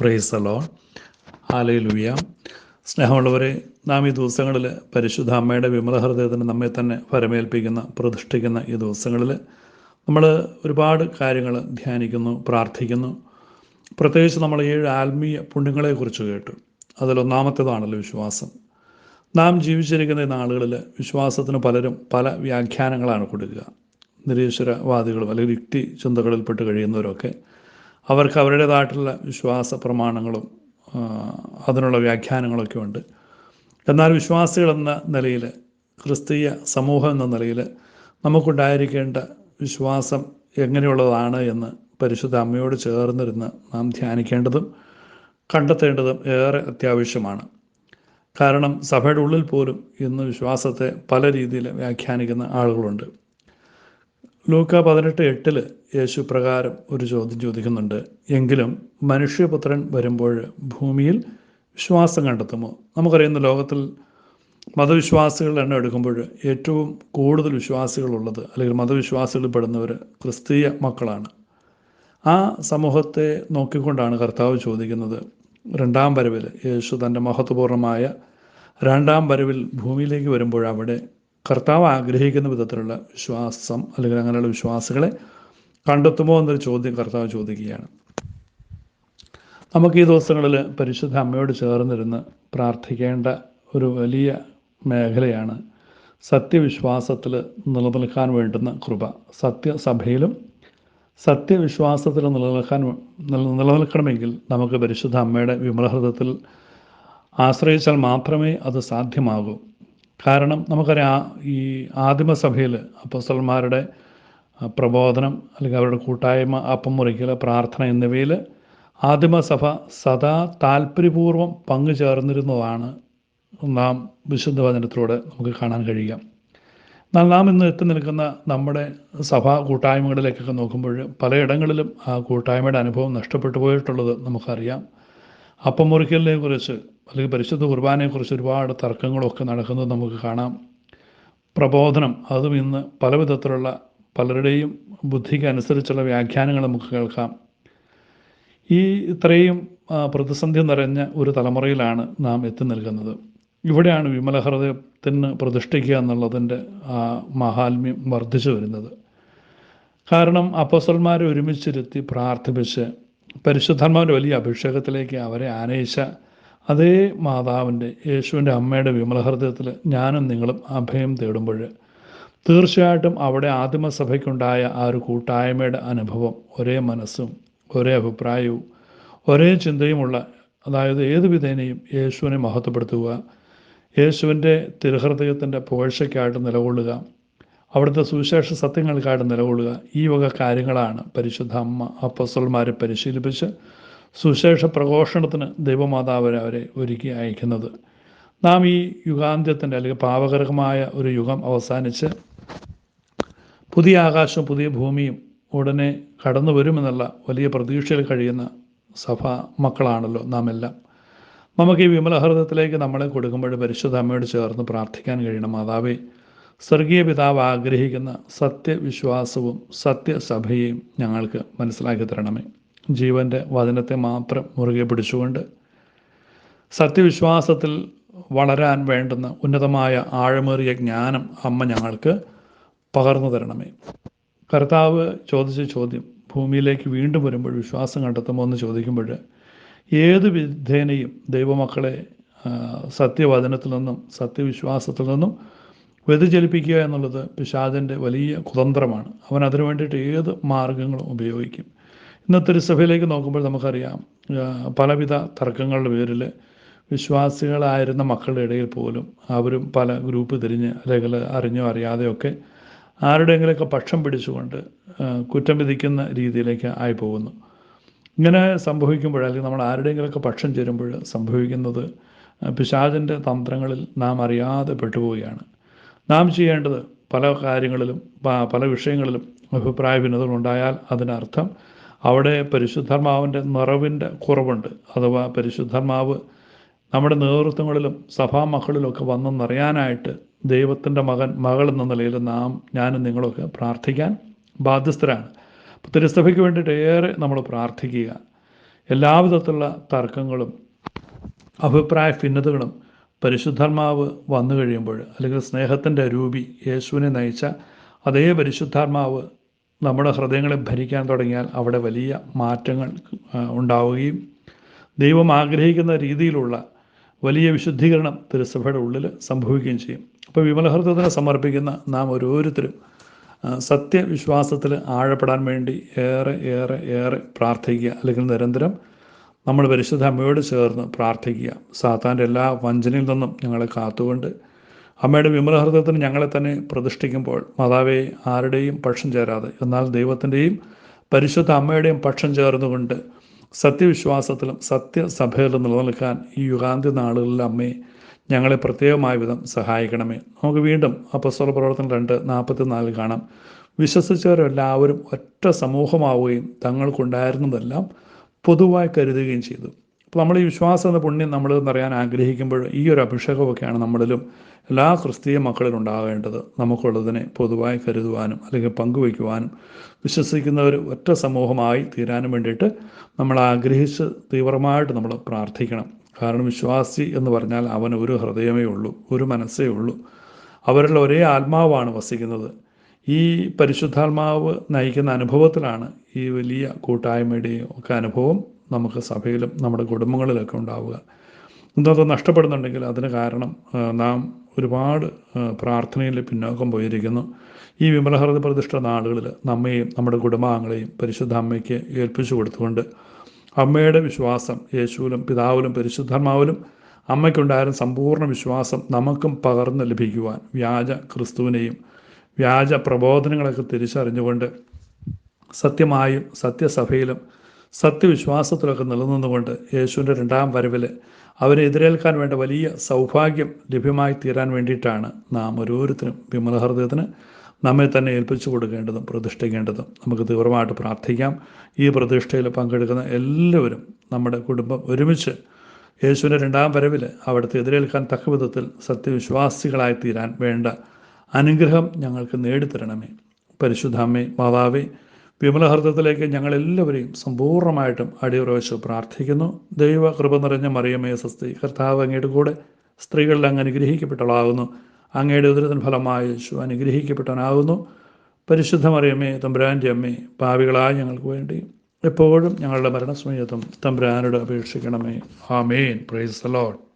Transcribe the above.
Price hello ആലയിലൂയ സ്നേഹമുള്ളവരെ നാം ഈ ദിവസങ്ങളിൽ പരിശുദ്ധ അമ്മയുടെ വിമല ഹൃദയത്തിന് നമ്മെ തന്നെ പരമേൽപ്പിക്കുന്ന പ്രതിഷ്ഠിക്കുന്ന ഈ ദിവസങ്ങളിൽ നമ്മൾ ഒരുപാട് കാര്യങ്ങൾ ധ്യാനിക്കുന്നു പ്രാർത്ഥിക്കുന്നു. പ്രത്യേകിച്ച് നമ്മൾ ഏഴ് ആത്മീയ പുണ്യങ്ങളെക്കുറിച്ച് കേട്ടു. അതിലൊന്നാമത്തേതാണല്ലോ വിശ്വാസം. നാം ജീവിച്ചിരിക്കുന്ന നാളുകളിൽ വിശ്വാസത്തിന് പലരും പല വ്യാഖ്യാനങ്ങളാണ് കൊടുക്കുക. നിരീശ്വരവാദികളും അല്ലെങ്കിൽ യുക്തി ചിന്തകളിൽപ്പെട്ട് കഴിയുന്നവരൊക്കെ അവർക്ക് അവരുടേതായിട്ടുള്ള വിശ്വാസ പ്രമാണങ്ങളും അതിനുള്ള വ്യാഖ്യാനങ്ങളൊക്കെ ഉണ്ട്. എന്നാൽ വിശ്വാസികൾ എന്ന നിലയിൽ ക്രിസ്തീയ സമൂഹം എന്ന നിലയിൽ നമുക്കുണ്ടായിരിക്കേണ്ട വിശ്വാസം എങ്ങനെയുള്ളതാണ് എന്ന് പരിശുദ്ധ അമ്മയോട് ചേർന്നിരുന്ന് നാം ധ്യാനിക്കേണ്ടതും കണ്ടെത്തേണ്ടതും ഏറെ അത്യാവശ്യമാണ്. കാരണം സഭയുടെ ഉള്ളിൽ പോലും ഇന്ന് വിശ്വാസത്തെ പല രീതിയിൽ വ്യാഖ്യാനിക്കുന്ന ആളുകളുണ്ട്. ലൂക്ക പതിനെട്ട് എട്ടിൽ യേശു പ്രകാരം ഒരു ചോദ്യം ചോദിക്കുന്നുണ്ട്. എങ്കിലും മനുഷ്യപുത്രൻ വരുമ്പോൾ ഭൂമിയിൽ വിശ്വാസം കണ്ടെത്തുമോ? നമുക്കറിയുന്ന ലോകത്തിൽ മതവിശ്വാസികളുടെ എണ്ണം എടുക്കുമ്പോൾ ഏറ്റവും കൂടുതൽ വിശ്വാസികളുള്ളത് അല്ലെങ്കിൽ മതവിശ്വാസികളിൽ പെടുന്നവർ ക്രിസ്തീയ മക്കളാണ്. ആ സമൂഹത്തെ നോക്കിക്കൊണ്ടാണ് കർത്താവ് ചോദിക്കുന്നത്. രണ്ടാം വരവിൽ യേശു തന്റെ മഹത്വപൂർണമായ രണ്ടാം വരവിൽ ഭൂമിയിലേക്ക് വരുമ്പോൾ അവിടെ കർത്താവ് ആഗ്രഹിക്കുന്ന വിധത്തിലുള്ള വിശ്വാസം അല്ലെങ്കിൽ അങ്ങനെയുള്ള വിശ്വാസികളെ കണ്ടെത്തുമോ എന്നൊരു ചോദ്യം കർത്താവ് ചോദിക്കുകയാണ്. നമുക്ക് ഈ ദിവസങ്ങളിൽ പരിശുദ്ധ അമ്മയോട് ചേർന്നിരുന്ന് പ്രാർത്ഥിക്കേണ്ട ഒരു വലിയ മേഖലയാണ് സത്യവിശ്വാസത്തിൽ നിലനിൽക്കാൻ വേണ്ടുന്ന കൃപ. സത്യസഭയിലും സത്യവിശ്വാസത്തിൽ നിലനിൽക്കാൻ നിലനിൽക്കണമെങ്കിൽ നമുക്ക് പരിശുദ്ധ അമ്മയുടെ വിമലഹൃദത്തിൽ ആശ്രയിച്ചാൽ മാത്രമേ അത് സാധ്യമാകൂ. കാരണം നമുക്കറിയാം ഈ ആദിമസഭയിൽ അപ്പസ്തലന്മാരുടെ പ്രബോധനം അല്ലെങ്കിൽ അവരുടെ കൂട്ടായ്മ അപ്പം മുറിക്കൽ പ്രാർത്ഥന എന്നിവയിൽ ആദിമസഭ സദാ താല്പര്യപൂർവം പങ്കുചേർന്നിരുന്നതാണ് നാം വിശുദ്ധ വചനത്തിലൂടെ നമുക്ക് കാണാൻ കഴിയുക. എന്നാൽ നാം ഇന്ന് എത്തി നിൽക്കുന്ന നമ്മുടെ സഭാ കൂട്ടായ്മകളിലേക്കൊക്കെ നോക്കുമ്പോൾ പലയിടങ്ങളിലും ആ കൂട്ടായ്മയുടെ അനുഭവം നഷ്ടപ്പെട്ടു പോയിട്ടുള്ളത് നമുക്കറിയാം. അപ്പം മുറിക്കലിനെ കുറിച്ച് അല്ലെങ്കിൽ പരിശുദ്ധ കുർബാനയെക്കുറിച്ച് ഒരുപാട് തർക്കങ്ങളൊക്കെ നടക്കുന്നത് നമുക്ക് കാണാം. പ്രബോധനം അതും ഇന്ന് പല വിധത്തിലുള്ള പലരുടെയും ബുദ്ധിക്ക് അനുസരിച്ചുള്ള വ്യാഖ്യാനങ്ങൾ നമുക്ക് കേൾക്കാം. ഈ ഇത്രയും പ്രതിസന്ധി നിറഞ്ഞ ഒരു തലമുറയിലാണ് നാം എത്തി നിൽക്കുന്നത്. ഇവിടെയാണ് വിമല ഹൃദയത്തിന് പ്രതിഷ്ഠിക്കുക എന്നുള്ളതിന്റെ മഹാത്മ്യം വർദ്ധിച്ചു വരുന്നത്. കാരണം അപ്പസ്വന്മാരെ ഒരുമിച്ചിരുത്തി പ്രാർത്ഥിപ്പിച്ച് പരിശുദ്ധന്മാരുടെ വലിയ അഭിഷേകത്തിലേക്ക് അവരെ ആനയിച്ച അതേ മാതാവിന്റെ യേശുവിന്റെ അമ്മയുടെ വിമല ഹൃദയത്തിൽ ഞാനും നിങ്ങളും അഭയം തേടുമ്പോൾ തീർച്ചയായിട്ടും അവിടെ ആദിമസഭയ്ക്കുണ്ടായ ആ ഒരു കൂട്ടായ്മയുടെ അനുഭവം ഒരേ മനസ്സും ഒരേ അഭിപ്രായവും ഒരേ ചിന്തയുമുള്ള അതായത് ഏത് വിധേനയും യേശുവിനെ മഹത്വപ്പെടുത്തുക യേശുവിന്റെ തിരുഹൃദയത്തിന്റെ പുകഴ്ചയ്ക്കായിട്ട് നിലകൊള്ളുക അവിടുത്തെ സുവിശേഷ സത്യങ്ങൾക്കായിട്ട് നിലകൊള്ളുക. ഈ വക കാര്യങ്ങളാണ് പരിശുദ്ധ അമ്മ അപ്പസ്വൽമാരെ പരിശീലിപ്പിച്ച് സുവിശേഷ പ്രഘോഷണത്തിന് ദൈവമാതാവരെ അവരെ ഒരുക്കി അയക്കുന്നത്. നാം ഈ യുഗാന്ത്യത്തിന്റെ അല്ലെങ്കിൽ പാവകരകമായ ഒരു യുഗം അവസാനിച്ച് പുതിയ ആകാശവും പുതിയ ഭൂമിയും ഉടനെ കടന്നു വരുമെന്നുള്ള വലിയ പ്രതീക്ഷയിൽ കഴിയുന്ന സഭ മക്കളാണല്ലോ നാം എല്ലാം. നമുക്ക് ഈ വിമലഹൃദയത്തിലേക്ക് നമ്മളെ കൊടുക്കുമ്പോൾ പരിശുദ്ധ അമ്മയോട് ചേർന്ന് പ്രാർത്ഥിക്കാൻ കഴിയണം. മാതാവേ സ്വർഗീയ പിതാവ് ആഗ്രഹിക്കുന്ന സത്യവിശ്വാസവും സത്യസഭയെയും ഞങ്ങൾക്ക് മനസ്സിലാക്കി തരണമേ. ജീവന്റെ വചനത്തെ മാത്രം മുറുകെ പിടിച്ചുകൊണ്ട് സത്യവിശ്വാസത്തിൽ വളരാൻ വേണ്ടുന്ന ഉന്നതമായ ആഴമേറിയ ജ്ഞാനം അമ്മ ഞങ്ങൾക്ക് പകർന്നു തരണമേ. കർത്താവ് ചോദിച്ച ചോദ്യം ഭൂമിയിലേക്ക് വീണ്ടും വരുമ്പോൾ വിശ്വാസം കണ്ടെത്തുമോ എന്ന് ചോദിക്കുമ്പോൾ ഏത് വിധേനയും ദൈവമക്കളെ സത്യവചനത്തിൽ നിന്നും സത്യവിശ്വാസത്തിൽ നിന്നും വ്യതിചലിപ്പിക്കുക എന്നുള്ളത് പിശാദിന്റെ വലിയ കുതന്ത്രമാണ്. അവൻ അതിനു വേണ്ടിയിട്ട് ഏത് മാർഗങ്ങളും ഉപയോഗിക്കും. ഇന്നത്തെ ഒരു സഭയിലേക്ക് നോക്കുമ്പോൾ നമുക്കറിയാം പലവിധ തർക്കങ്ങളുടെ പേരിൽ വിശ്വാസികളായിരുന്ന മക്കളുടെ ഇടയിൽ പോലും അവരും പല ഗ്രൂപ്പ് തിരിഞ്ഞ് അല്ലെങ്കിൽ അറിഞ്ഞോ അറിയാതെയൊക്കെ ആരുടെയെങ്കിലുമൊക്കെ പക്ഷം പിടിച്ചുകൊണ്ട് കുറ്റം വിധിക്കുന്ന രീതിയിലേക്ക് ആയി പോകുന്നു. ഇങ്ങനെ സംഭവിക്കുമ്പോൾ അല്ലെങ്കിൽ നമ്മൾ ആരുടെയെങ്കിലുമൊക്കെ പക്ഷം ചേരുമ്പോൾ സംഭവിക്കുന്നത് പിശാചിന്റെ തന്ത്രങ്ങളിൽ നാം അറിയാതെ പെട്ടുപോവുകയാണ്. നാം ചെയ്യേണ്ടത് പല കാര്യങ്ങളിലും പല വിഷയങ്ങളിലും അഭിപ്രായ ഭിന്നതകളുണ്ടായാൽ അതിനർത്ഥം അവിടെ പരിശുദ്ധാത്മാവിന്റെ നിറവിന്റെ കുറവുണ്ട്. അഥവാ പരിശുദ്ധാത്മാവ് നമ്മുടെ നേതൃത്വങ്ങളിലും സഭാ വന്നെന്നറിയാനായിട്ട് വന്ന് ദൈവത്തിന്റെ മകൻ മകൾ എന്ന നിലയിൽ നാം ഞാനും നിങ്ങളൊക്കെ പ്രാർത്ഥിക്കാൻ ബാധ്യസ്ഥരാണ്. തിരുസഭയ്ക്ക് വേണ്ടിയിട്ട് ഏറെ നമ്മൾ പ്രാർത്ഥിക്കുക. എല്ലാവിധത്തിലുള്ള തർക്കങ്ങളും അഭിപ്രായ ഭിന്നതകളും പരിശുദ്ധാത്മാവ് വന്നു കഴിയുമ്പോൾ അല്ലെങ്കിൽ സ്നേഹത്തിന്റെ രൂപി യേശുവിനെ നയിച്ച അതേ പരിശുദ്ധാത്മാവ് നമ്മുടെ ഹൃദയങ്ങളെ ഭരിക്കാൻ തുടങ്ങിയാൽ അവിടെ വലിയ മാറ്റങ്ങൾ ഉണ്ടാവുകയും ദൈവം ആഗ്രഹിക്കുന്ന രീതിയിലുള്ള വലിയ വിശുദ്ധീകരണം തിരുസഭയുടെ ഉള്ളിൽ സംഭവിക്കുകയും ചെയ്യും. അപ്പോൾ വിമലഹൃദയത്തിനെ സമർപ്പിക്കുന്ന നാം ഓരോരുത്തരും സത്യവിശ്വാസത്തിൽ ആഴപ്പെടാൻ വേണ്ടി ഏറെ ഏറെ ഏറെ പ്രാർത്ഥിക്കുക. അല്ലെങ്കിൽ നിരന്തരം നമ്മൾ പരിശുദ്ധ അമ്മയോട് ചേർന്ന് പ്രാർത്ഥിക്കുക. സാത്താന്റെ എല്ലാ വഞ്ചനയിൽ നിന്നും ഞങ്ങളെ കാത്തുകൊണ്ട് അമ്മയുടെ വിമലഹൃദയത്തിന് ഞങ്ങളെ തന്നെ പ്രതിഷ്ഠിക്കുമ്പോൾ മാതാവെ ആരുടെയും പക്ഷം ചേരാതെ എന്നാൽ ദൈവത്തിന്റെയും പരിശുദ്ധ അമ്മയുടെയും പക്ഷം ചേർന്നുകൊണ്ട് സത്യവിശ്വാസത്തിലും സത്യസഭയിലും നിലനിൽക്കാൻ ഈ യുഗാന്ത്യ നാളുകളിൽ അമ്മയെ ഞങ്ങളെ പ്രത്യേകമായ വിധം സഹായിക്കണമേ. നമുക്ക് വീണ്ടും അപ്പസ്വല പ്രവർത്തനം രണ്ട് നാൽപ്പത്തിനാലിൽ കാണാം. വിശ്വസിച്ചവരെല്ലാവരും ഒറ്റ സമൂഹമാവുകയും തങ്ങൾക്കുണ്ടായിരുന്നതെല്ലാം പൊതുവായി കരുതുകയും ചെയ്തു. അപ്പോൾ നമ്മൾ ഈ വിശ്വാസം എന്ന പുണ്യം നമ്മൾ എന്നറിയാൻ ആഗ്രഹിക്കുമ്പോൾ ഈ ഒരു അഭിഷേകമൊക്കെയാണ് നമ്മളിലും എല്ലാ ക്രിസ്തീയ മക്കളിലും ഉണ്ടാകേണ്ടത്. നമുക്കുള്ളതിനെ പൊതുവായി കരുതുവാനും അല്ലെങ്കിൽ പങ്കുവയ്ക്കുവാനും ഒരു ഒറ്റ സമൂഹമായി തീരാനും വേണ്ടിയിട്ട് നമ്മൾ ആഗ്രഹിച്ച് തീവ്രമായിട്ട് നമ്മൾ പ്രാർത്ഥിക്കണം. കാരണം വിശ്വാസി എന്ന് പറഞ്ഞാൽ അവൻ ഒരു ഹൃദയമേ ഉള്ളൂ ഒരു മനസ്സേ ഉള്ളൂ. അവരിൽ ഒരേ ആത്മാവാണ് വസിക്കുന്നത്. ഈ പരിശുദ്ധാത്മാവ് നയിക്കുന്ന അനുഭവത്തിലാണ് ഈ വലിയ കൂട്ടായ്മയുടെയും ഒക്കെ അനുഭവം നമുക്ക് സഭയിലും നമ്മുടെ കുടുംബങ്ങളിലൊക്കെ ഉണ്ടാവുക. എന്തത് നഷ്ടപ്പെടുന്നുണ്ടെങ്കിൽ അതിന് കാരണം നാം ഒരുപാട് പ്രാർത്ഥനയിൽ പിന്നോക്കം പോയിരിക്കുന്നു. ഈ വിമലഹൃദ പ്രതിഷ്ഠ നാളുകളിൽ നമ്മയും നമ്മുടെ കുടുംബാംഗങ്ങളെയും പരിശുദ്ധ അമ്മയ്ക്ക് ഏൽപ്പിച്ചു കൊടുത്തുകൊണ്ട് അമ്മയുടെ വിശ്വാസം യേശുവിലും പിതാവിലും പരിശുദ്ധാത്മാവിലും അമ്മയ്ക്കുണ്ടായിരുന്ന സമ്പൂർണ വിശ്വാസം നമുക്കും പകർന്ന് ലഭിക്കുവാൻ വ്യാജ ക്രിസ്തുവിനെയും വ്യാജ പ്രബോധനങ്ങളൊക്കെ തിരിച്ചറിഞ്ഞുകൊണ്ട് സത്യമായും സത്യസഭയിലും സത്യവിശ്വാസത്തിലൊക്കെ നിലനിന്നുകൊണ്ട് യേശുവിന്റെ രണ്ടാം വരവിൽ അവരെ എതിരേൽക്കാൻ വേണ്ട വലിയ സൗഭാഗ്യം ലഭ്യമായി തീരാൻ വേണ്ടിയിട്ടാണ് നാം ഓരോരുത്തരും വിമലഹൃദയത്തിന് നമ്മെ തന്നെ ഏൽപ്പിച്ചു കൊടുക്കേണ്ടതും പ്രതിഷ്ഠിക്കേണ്ടതും നമുക്ക് തീവ്രമായിട്ട് പ്രാർത്ഥിക്കാം. ഈ പ്രതിഷ്ഠയിൽ പങ്കെടുക്കുന്ന എല്ലാവരും നമ്മുടെ കുടുംബം ഒരുമിച്ച് യേശുവിന്റെ രണ്ടാം വരവിൽ അവിടുത്തെ എതിരേൽക്കാൻ തക്ക വിധത്തിൽ സത്യവിശ്വാസികളായി തീരാൻ വേണ്ട അനുഗ്രഹം ഞങ്ങൾക്ക് നേടിത്തരണമേ. പരിശുദ്ധാമ്മേ മാതാവേ വിമലഹൃദയത്തിലേക്ക് ഞങ്ങളെല്ലാവരെയും സമ്പൂർണമായിട്ടും അടിയുറവശു പ്രാർത്ഥിക്കുന്നു. ദൈവ കൃപ നിറഞ്ഞ മറിയമേ സ്വസ്തി. കർത്താവ് അങ്ങയുടെ കൂടെ സ്ത്രീകളിൽ അങ്ങ് അനുഗ്രഹിക്കപ്പെട്ടവളാകുന്നു. അങ്ങയുടെ ഉദരത്തിന് ഫലമായ യേശു അനുഗ്രഹിക്കപ്പെട്ടവനാകുന്നു. പരിശുദ്ധ മറിയമ്മേ തമ്പുരാന്റെ അമ്മേ പാവികളായ ഞങ്ങൾക്ക് വേണ്ടി എപ്പോഴും ഞങ്ങളുടെ മരണസമയത്തും തമ്പുരാനോട് അപേക്ഷിക്കണമേ. ആമേൻ. Price load